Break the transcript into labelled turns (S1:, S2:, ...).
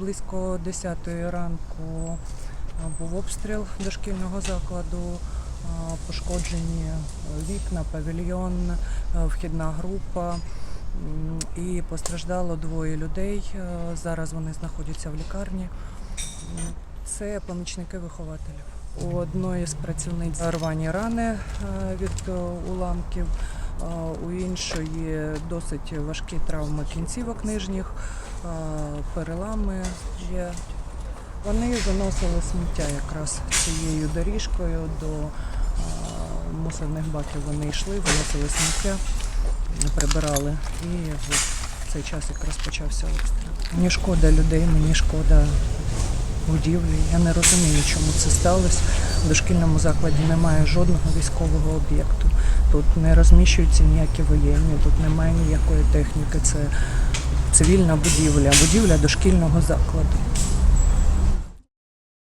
S1: близько 10 ранку був обстріл дошкільного закладу. Пошкоджені е, вікна, павільйон, е, вхідна група. І постраждало двоє людей. Е, Зараз вони знаходяться в лікарні. Це помічники вихователів. У одної з працівниць рвані рани е, від е, уламків, е, у іншої досить важкі травми кінцівок нижніх, е, перелами є. Вони виносили сміття якраз цією доріжкою до мусорних баків. Вони йшли, виносили сміття, прибирали. І в цей час якраз почався обстріл. Мені шкода людей, мені шкода будівлі. Я не розумію, чому це сталося. В дошкільному закладі немає жодного військового об'єкту. Тут не розміщуються ніякі воєнні, тут немає ніякої техніки. Це цивільна будівля, будівля дошкільного закладу.